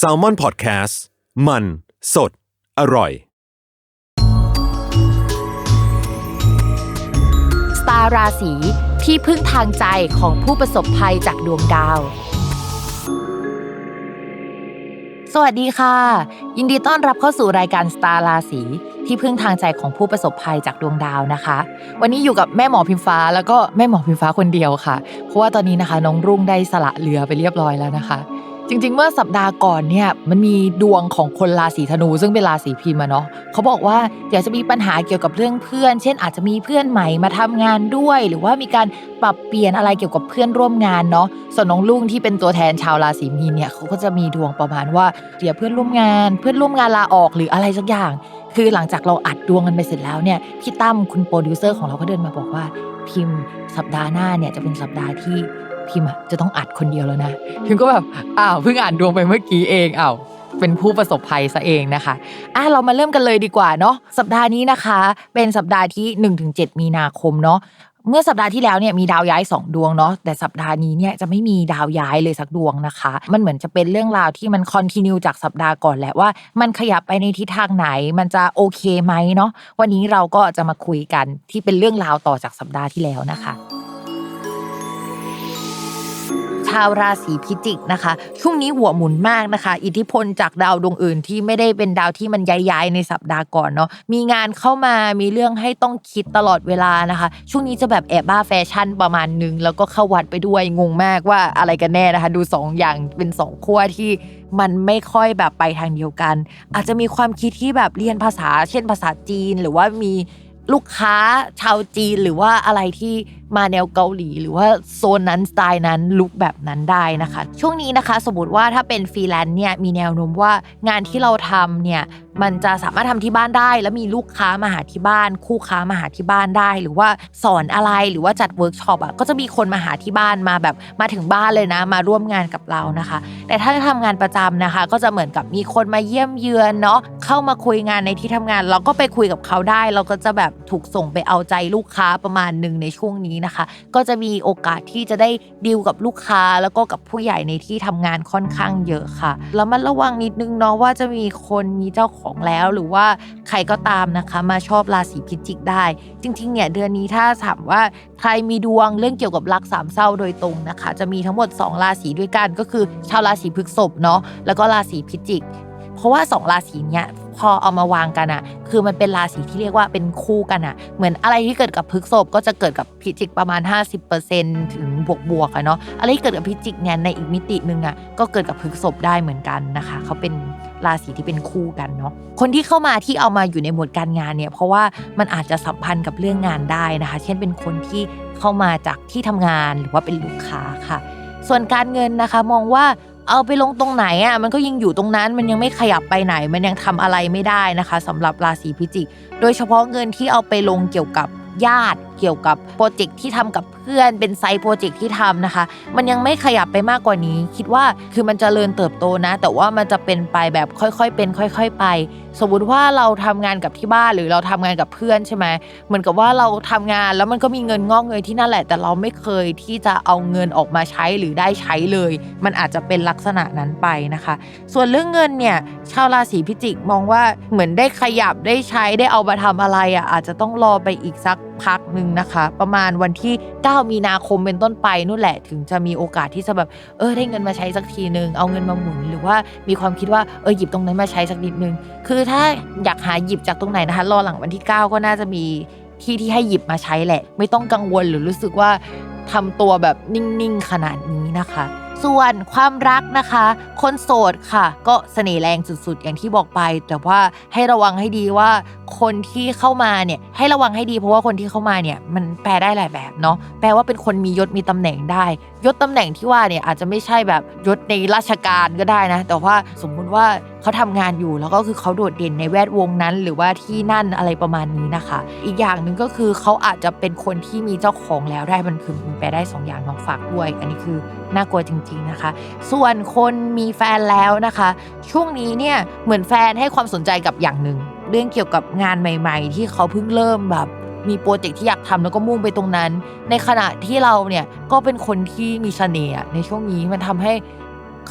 s a l ม o n PODCAST มัน สด อร่อย สตาราศีที่พึ่งทางใจของผู้ประสบภัยจากดวงดาว สวัสดีค่ะ ยินดีต้อนรับเข้าสู่รายการสตาราศีที่พึ่งทางใจของผู้ประสบภัยจากดวงดาวนะคะ วันนี้อยู่กับแม่หมอพิมฟ้าแล้วก็แม่หมอพิมฟ้าคนเดียวค่ะ เพราะว่าตอนนี้นะคะ น้องรุ่งได้สละเรือไปเรียบร้อยแล้วนะคะ จริง ๆ เมื่อสัปดาห์ก่อนเนี่ยมันมีดวงของคนราศีธนู ซึ่งเป็นราศีพิมพ์อะเนาะเขาบอกว่าเดี๋ยวจะมีปัญหาเกี่ยวกับเรื่องเพื่อน เช่น อาจจะมีเพื่อนใหม่มาทำงานด้วย หรือว่ามีการปรับเปลี่ยนอะไรเกี่ยวกับเพื่อนร่วมงานเนาะส่วนน้องลุงที่เป็นตัวแทนชาวราศีมีนเนี่ยเขาก็จะมีดวงประมาณว่าเดี๋ยวเพื่อนร่วมงาน เพื่อนร่วมงานลาออกหรืออะไรสักอย่าง คือหลังจากเราอัดดวงกันไปเสร็จแล้วเนี่ยพี่ตั้มคุณโปรดิวเซอร์ของเราก็เดินมาบอกว่าพิมพ์สัปดาห์หน้าเนี่ยจะเป็นสัปดาห์ที่ พิมพ์อะจะต้องอัดคนเดียวแล้วนะพิมก็แบบอ้าวเพิ่งอ่านดวงไปเมื่อกี้เองอ้าวเป็นผู้ประสบภัยซะเองนะคะอะเรามาเริ่มกันเลยดีกว่าเนาะสัปดาห์นี้นะคะ เป็นสัปดาห์ที่ 1-7 มีนาคมเนาะเมื่อสัปดาห์ที่แล้วเนี่ยมีดาวย้าย 2 ดวงเนาะแต่สัปดาห์นี้เนี่ยจะไม่มีดาวย้ายเลยสักดวงนะคะ มันเหมือนจะเป็นเรื่องราวที่มันคอนติเนียจากสัปดาห์ก่อนแหละว่า มันขยับไปในทิศทางไหนมันจะโอเคไหมเนาะวันนี้เราก็จะมาคุยกันที่เป็นเรื่องราวต่อจากสัปดาห์ที่แล้วนะคะาวราศีพิจิกนะคะ ช่วงนี้หัวหมุนมากนะคะ อิทธิพลจากดาวดวงอื่นที่ไม่ได้เป็นดาวที่มันย้ายๆในสัปดาห์ก่อนเนาะมีงานเข้ามามีเรื่องให้ต้องคิดตลอดเวลานะคะ ช่วงนี้จะแบบแอบบ้าแฟชั่นประมาณนึง แล้วก็เข้าวัดไปด้วยงงมากว่าอะไรกันแน่นะคะ ดูสองอย่างเป็นสองขั้วที่มันไม่ค่อยแบบไปทางเดียวกัน อาจจะมีความคิดที่แบบเรียนภาษา เช่นภาษาจีนหรือว่ามีลูกค้าชาวจีนหรือว่าอะไรที่ มาแนวเกาหลีหรือว่าโซนนั้นสไตล์นั้นลุกแบบนั้นได้นะคะ ช่วงนี้นะคะ สมมติว่าถ้าเป็นฟรีแลนซ์เนี่ยมีแนวโน้มว่างานที่เราทำเนี่ยมันจะสามารถทำที่บ้านได้ แล้วมีลูกค้ามาหาที่บ้าน คู่ค้ามาหาที่บ้านได้ หรือว่าสอนอะไรหรือว่าจัดเวิร์กช็อปอะก็จะมีคนมาหาที่บ้านมาแบบมาถึงบ้านเลยนะ มาร่วมงานกับเรานะคะ แต่ถ้าทำงานประจำนะคะ ก็จะเหมือนกับมีคนมาเยี่ยมเยือนเนาะเข้ามาคุยงานในที่ทำงาน เราก็ไปคุยกับเขาได้ เราก็จะแบบถูกส่งไปเอาใจลูกค้าประมาณหนึ่งในช่วงนี้นะคะ ก็จะมีโอกาสที่จะได้ดีลกับลูกค้าแล้วก็กับผู้ใหญ่ในที่ทำงานค่อนข้างเยอะค่ะแล้วมันระวังนิดนึงเนาะว่าจะมีคนมีเจ้าของแล้วหรือว่าใครก็ตามนะคะ มาชอบราศีพิจิกได้ จริงๆเนี่ยเดือนนี้ถ้าถามว่าใครมีดวงเรื่องเกี่ยวกับรักสามเศร้าโดยตรงนะคะ จะมีทั้งหมด 2 ราศีด้วยกันก็คือชาวราศีพฤษภเนาะแล้วก็ราศีพิจิก เพราะว่าสองราศีเนี้ย พอเอามาวางกันอะคือมันเป็นราศีที่เรียกว่าเป็นคู่กันอะเหมือนอะไรที่เกิดกับพฤกษภก็จะเกิดกับพิจิกประมาณ 50%ถึงบวกบวกๆอะเนาะอะไรที่เกิดกับพิจิกเนี่ยในอีกมิติหนึ่งอะก็เกิดกับพฤกษภได้เหมือนกันนะคะเขาเป็นราศีที่เป็นคู่กันเนาะคนที่เข้ามาที่เอามาอยู่ในหมวดการงานเนี่ยเพราะว่ามันอาจจะสัมพันธ์กับเรื่องงานได้นะคะ เช่นเป็นคนที่เข้ามาจากที่ทำงานหรือว่าเป็นลูกค้าค่ะ ส่วนการเงินนะคะมองว่า เอาไปลงตรงไหนอะมันก็ยังอยู่ตรงนั้นมันยังไม่ขยับไปไหน มันยังทำอะไรไม่ได้นะคะสำหรับราศีพิจิก โดยเฉพาะเงินที่เอาไปลงเกี่ยวกับญาติ เกี่ยวกับโปรเจกต์ที่ทำกับเพื่อนเป็นไซต์โปรเจกต์ที่ทำนะคะ มันยังไม่ขยับไปมากกว่านี้ คิดว่าคือมันจเจริญเติบโตนะ แต่ว่ามันจะเป็นไปแบบค่อยๆเป็น ค่อย ๆ ไป สมมติว่าเราทำงานกับที่บ้านหรือเราทำงานกับเพื่อนใช่ไหมเหมือนกับว่าเราทำงานแล้วมันก็มีเงินงอกเงยที่นั่นแหละ แต่เราไม่เคยที่จะเอาเงินออกมาใช้หรือได้ใช้เลย มันอาจจะเป็นลักษณะนั้นไปนะคะ ส่วนเรื่องเงินเนี่ยชาวราศีพิจิกมองว่าเหมือนได้ขยับได้ใช้ได้เอามาทำอะไรอะอาจจะต้องรอไปอีกสัก พักหนึ่งนะคะ ประมาณวันที่ 9 มีนาคมเป็นต้นไปนู่นแหละถึงจะมีโอกาสที่จะแบบเออได้เงินมาใช้สักทีนึงเอาเงินมาหมุน หรือว่ามีความคิดว่าเออหยิบตรงนั้นมาใช้สักนิดนึง คือถ้าอยากหาหยิบจากตรงไหนนะคะรอหลังวันที่ 9 ก็น่าจะมีที่ที่ให้หยิบมาใช้แหละ ไม่ต้องกังวลหรือรู้สึกว่าทำตัวแบบนิ่งๆขนาดนี้นะคะส่วนความรักนะคะ คนโสดค่ะ ก็เสน่ห์แรงสุดๆ อย่างที่บอกไป แต่ว่าให้ระวังให้ดีว่า คนที่เข้ามาเนี่ยให้ระวังให้ดีเพราะว่าคนที่เข้ามาเนี่ยมันแปลได้หลายแบบเนาะแปลว่าเป็นคนมียศมีตำแหน่งได้ ยศตำแหน่งที่ว่าเนี่ยอาจจะไม่ใช่แบบยศในราชการก็ได้นะ แต่ว่าสมมุติว่าเขาทำงานอยู่แล้วก็คือเขาโดดเด่นในแวดวงนั้น หรือว่าที่นั่นอะไรประมาณนี้นะคะ อีกอย่างหนึ่งก็คือเขาอาจจะเป็นคนที่มีเจ้าของแล้วได้มันคือมันแปลได้สองอย่างน้องฝากด้วย อันนี้คือน่ากลัวจริง ๆนะคะ ส่วนคนมีแฟนแล้วนะคะ ช่วงนี้เนี่ยเหมือนแฟนให้ความสนใจกับอย่างหนึ่ง เรื่องเกี่ยวกับงานใหม่ ๆ ที่เขาเพิ่งเริ่มแบบ มีโปรเจกต์ที่อยากทำแล้วก็มุ่งไปตรงนั้น ในขณะที่เราเนี่ยก็เป็นคนที่มีเสน่ห์ในช่วงนี้มันทำให้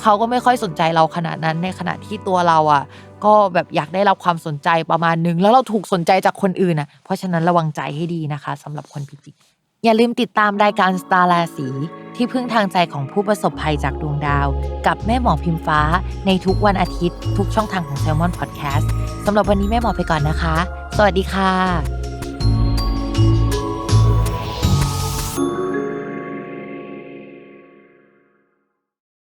เขาก็ไม่ค่อยสนใจเราขนาดนั้น ในขณะที่ตัวเราอะ ก็แบบอยากได้รับความสนใจประมาณนึง แล้วเราถูกสนใจจากคนอื่นอะเพราะฉะนั้นระวังใจให้ดีนะคะสำหรับคนพิจิกอย่าลืมติดตามรายการสตาร์ราศีที่พึ่งทางใจของผู้ประสบภัยจากดวงดาว กับแม่หมอพิมฟ้า ในทุกวันอาทิตย์ ทุกช่องทางของ s ซ l m o n Podcast สำหรับวันนี้แม่หมอไปก่อนนะคะ สวัสดีค่ะ